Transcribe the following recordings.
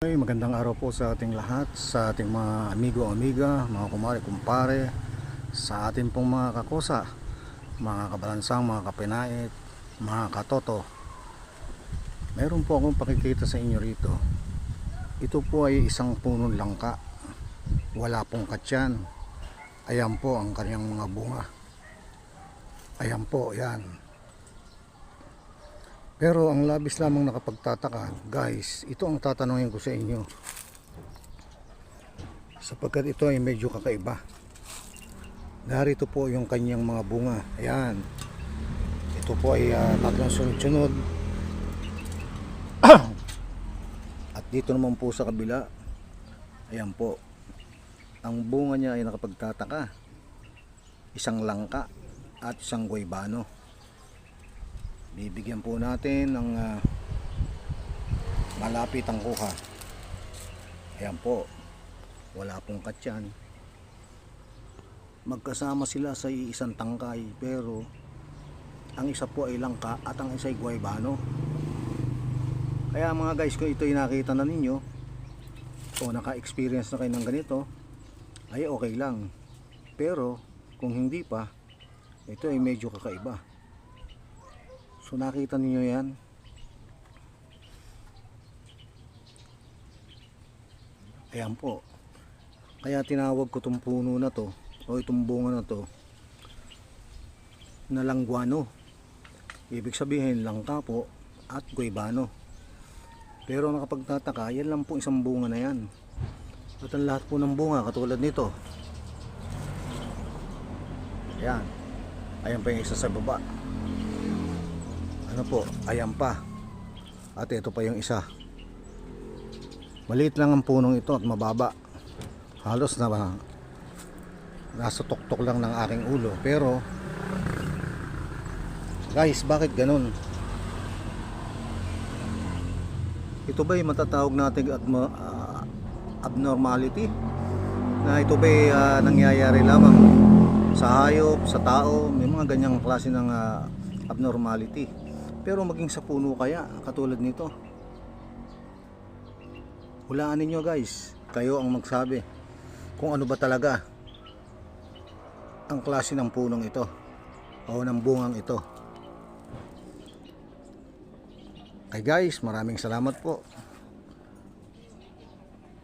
Okay, magandang araw po sa ating lahat, sa ating mga amigo, amiga, mga kumare, kumpare, sa ating pong mga kakosa, mga kabalansang, mga kapinait, mga katoto. Meron po akong pakikita sa inyo rito. Ito po ay isang punong langka. Wala pong katyan. Ayan po ang kanyang mga bunga. Ayan po, yan. Pero ang labis lamang nakapagtataka, guys, ito ang tatanungin ko sa inyo. Sapagkat ito ay medyo kakaiba. Narito po yung kanyang mga bunga. Ayan. Ito po ay ah, tatlong sunod-sunod. At dito naman po sa kabila, ayan po. Ang bunga niya ay nakapagtataka. Isang langka at isang guaybano bibigyan po natin ng ah, malapit ang kuha. Ayan po. Wala pong katyan. Magkasama sila sa isang tangkay pero ang isa po ay langka at ang isa ay guaybano. Kaya mga guys kung ito nakita na ninyo o naka-experience na kayo ng ganito ay okay lang. Pero kung hindi pa ito ay medyo kakaiba So nakita niyo yan. Ayan po. Kaya tinawag ko tong puno na to o itong bunga na to na langguano. Ibig sabihin langka po at guaybano. Pero nakapagtataka, yan lang po isang bunga na yan. At ang lahat po ng bunga katulad nito. Ayan. Ayan pa yung isa sa baba ano po, ayan pa. At ito pa yung isa. Maliit lang ang punong ito at mababa. Halos na nasa tuktok lang ng aking ulo. Pero, guys, bakit ganun? Ito ba yung matatawag natin admo- ah, abnormality? Na ito ba uh, nangyayari lamang sa hayop, sa tao, may mga ganyang klase ng ah, abnormality. Pero maging sa puno kaya, katulad nito. Hulaan ninyo guys, kayo ang magsabi kung ano ba talaga ang klase ng punong ito o ng bungang ito. Kay guys, maraming salamat po.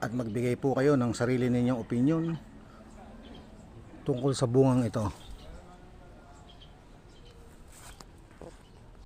At magbigay po kayo ng sarili ninyong opinion tungkol sa bungang ito.